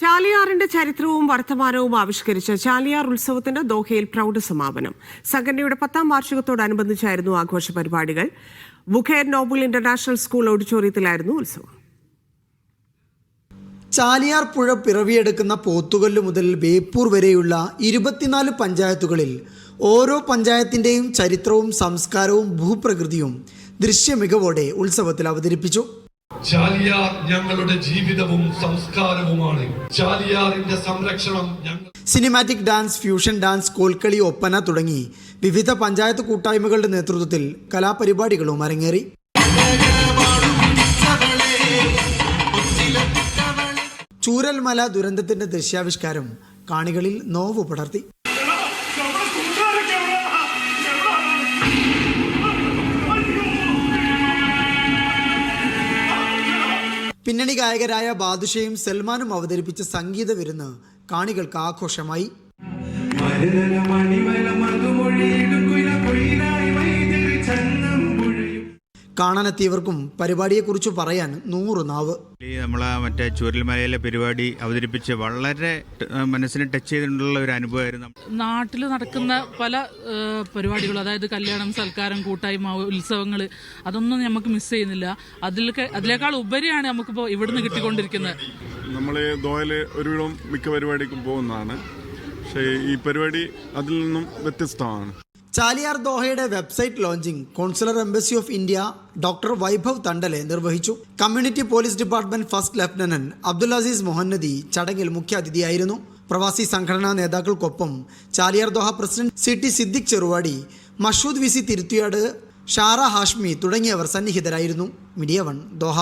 ചാലിയാറിന്റെ ചരിത്രവും വർത്തമാനവും ആവിഷ്കരിച്ച ചാലിയാർ ഉത്സവത്തിന്റെ ദോഹയിൽ പ്രൗഢ സമാപനം. സംഘടനയുടെ പത്താം വാർഷികത്തോടനുബന്ധിച്ചായിരുന്നു ആഘോഷ പരിപാടികൾ. ബുഖേർ നോബൽ ഇന്റർനാഷണൽ സ്കൂൾ ഓഡിറ്റോറിയത്തിലായിരുന്നു ഉത്സവം. ചാലിയാർ പുഴ പിറവിയെടുക്കുന്ന പോത്തുകല്ല് മുതൽ ബേപ്പൂർ വരെയുള്ള ഇരുപത്തിനാല് പഞ്ചായത്തുകളിൽ ഓരോ പഞ്ചായത്തിന്റെയും ചരിത്രവും സംസ്കാരവും ഭൂപ്രകൃതിയും ദൃശ്യമികവോടെ ഉത്സവത്തിൽ അവതരിപ്പിച്ചു. ചാലിയാർ ഞങ്ങളുടെ ജീവിതവും സംസ്കാരവുമാണ്. ചാലിയാറിന്റെ സംരക്ഷണം ഞങ്ങൾ cinematic dance fusion dance Kolkali Oppana തുടങ്ങി വിവിധ പഞ്ചായത്ത് കൂട്ടായ്മകളുടെ നേതൃത്വത്തിൽ കലാപരിപാടികളും അരങ്ങേറി. ചൂരൽമല ദുരന്തത്തിന്റെ ദൃശ്യാവിഷ്കാരം കാണികളിൽ നോവ് പടർത്തി പിന്നണി ഗായകരായ ബാദുഷയും സൽമാനും അവതരിപ്പിച്ച സംഗീത വിരുന്ന് കാണികൾക്ക് ആഘോഷമായി. മണിമല കാണാനെത്തിയവർക്കും പരിപാടിയെക്കുറിച്ച് പറയാൻ നൂറ് നാവ്. നമ്മളെ മറ്റേ ചൂരൽമലയിലെ പരിപാടി അവതരിപ്പിച്ച് വളരെ മനസ്സിന് മനസ്സിനെ ടച്ച് ചെയ്തിട്ടുള്ള ഒരു അനുഭവമായിരുന്നു. നാട്ടിൽ നടക്കുന്ന പല പരിപാടികളും അതായത് കല്യാണം സൽക്കാരം കൂട്ടായ്മ ഉത്സവങ്ങൾ അതൊന്നും നമുക്ക് മിസ് ചെയ്യുന്നില്ല. അതിലൊക്കെ അതിനേക്കാൾ ഉപരിയാണ് നമുക്കിപ്പോൾ ഇവിടുന്ന് കിട്ടിക്കൊണ്ടിരിക്കുന്നത്. നമ്മൾ ദോയൽ ഒരുവിധം മിക്ക പരിപാടിക്കും പോകുന്നതാണ്. പക്ഷേ ഈ പരിപാടി അതിൽ നിന്നും വ്യത്യസ്തമാണ്. Chaliyar ദോഹയുടെ website launching consular embassy of India doctor Vaibhav Tandale നിർവഹിച്ചു. Community police department first lieutenant Abdul Aziz Mohannadi ചടങ്ങിൽ മുഖ്യാതിഥിയായിരുന്നു. പ്രവാസി സംഘടനാ നേതാക്കൾക്കൊപ്പം Chaliyar Doha president C T Siddique Cheruvadi Mashood V C Thiruthiyad Shara Hashmi തുടങ്ങിയവർ സന്നിഹിതരായിരുന്നു. Media one Doha.